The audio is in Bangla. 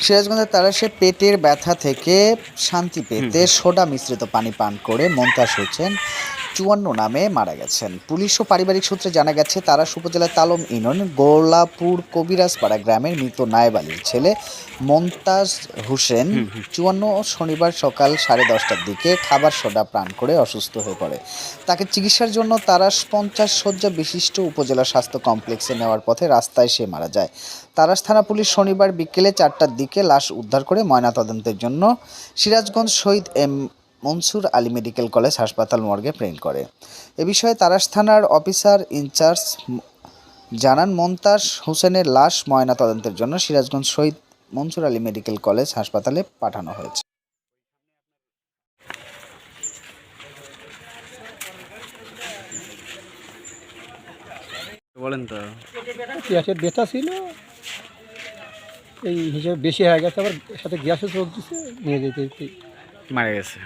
সিরাজগঞ্জের তারা সে পেটের ব্যথা থেকে শান্তি পেতে সোডা মিশ্রিত পানি পান করে মন্তাস হোসেন চুয়ান্ন নামে মারা গেছেন। পুলিশ ও পারিবারিক সূত্রে জানা গেছে তারাস উপজেলার তালম ইনন গোলাপুর কবিরাজপাড়া গ্রামের মৃত নায়েব আলীর ছেলে মন্তাজ হোসেন চুয়ান্ন শনিবার সকাল সাড়ে দশটার দিকে খাবার সোডা প্রাণ করে অসুস্থ হয়ে পড়ে। তাকে চিকিৎসার জন্য তারাস পঞ্চাশ শয্যা বিশিষ্ট উপজেলা স্বাস্থ্য কমপ্লেক্সে নেওয়ার পথে রাস্তায় সে মারা যায়। তারাস থানা পুলিশ শনিবার বিকেলে চারটার দিকে লাশ উদ্ধার করে ময়নাতদন্তের জন্য Sirajganj Shahid M Mansur Ali medical college হাসপাতাল মর্গে প্রেরণ করে। এ বিষয়ে তারাস থানার অফিসার ইনচার্জ জানান মন্তাজ হোসেনের লাশ ময়নাতদন্তের জন্য সিরাজগঞ্জ শহীদ মনসুর আলী মেডিকেল কলেজ হাসপাতালে পাঠানো হয়েছে। বলেন তো। গ্যাসের ব্যথা ছিল। এই হিসেবে বেশি হয়ে গেছে আবার সাথে গ্যাসও চোখ দিছে নিয়ে যেতে। মারা গেছে।